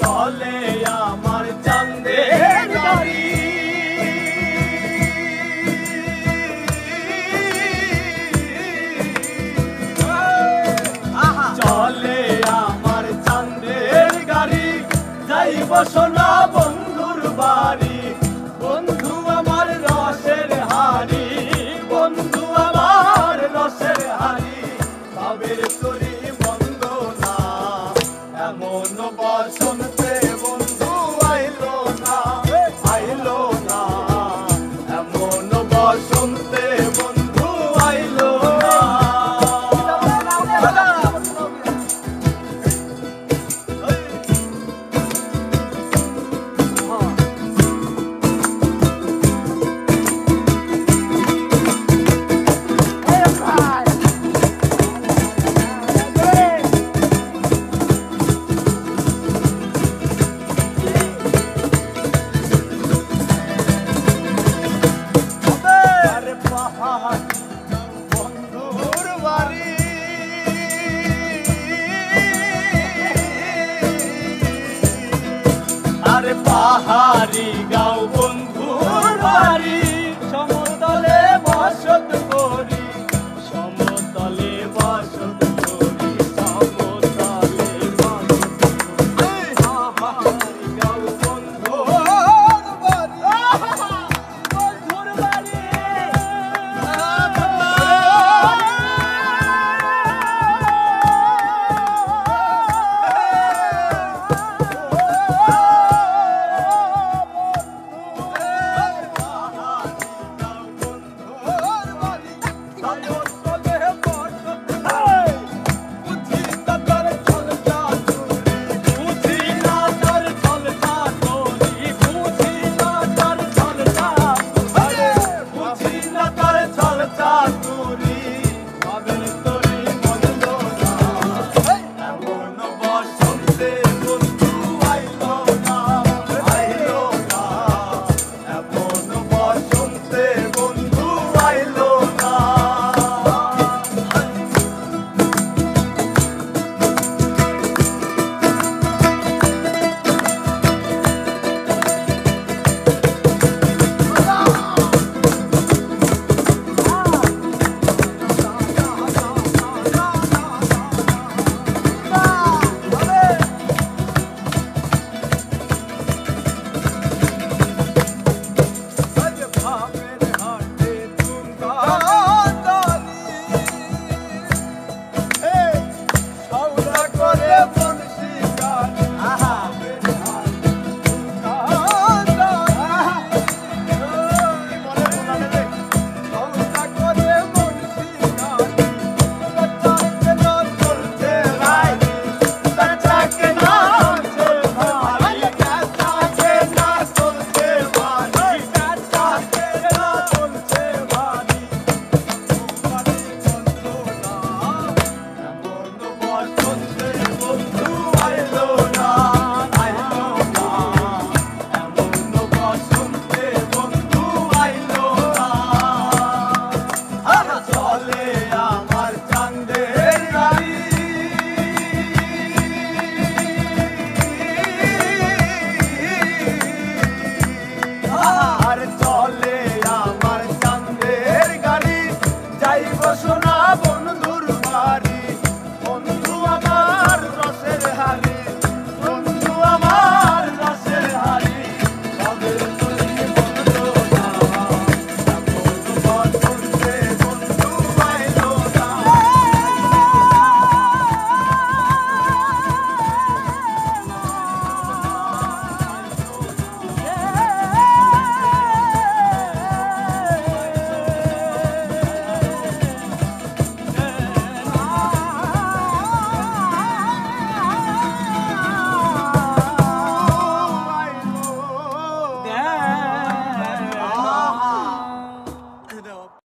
চলে আমার চান্দের গাড়ি চলে আমার চান্দের গাড়ি যাইব সোনা বন্ধুর বাড়ি। বন্ধু আমার রসের হাড়ি। বন্ধু আমার রসের হাড়ি। তরি পাহাড়ি গাও। 난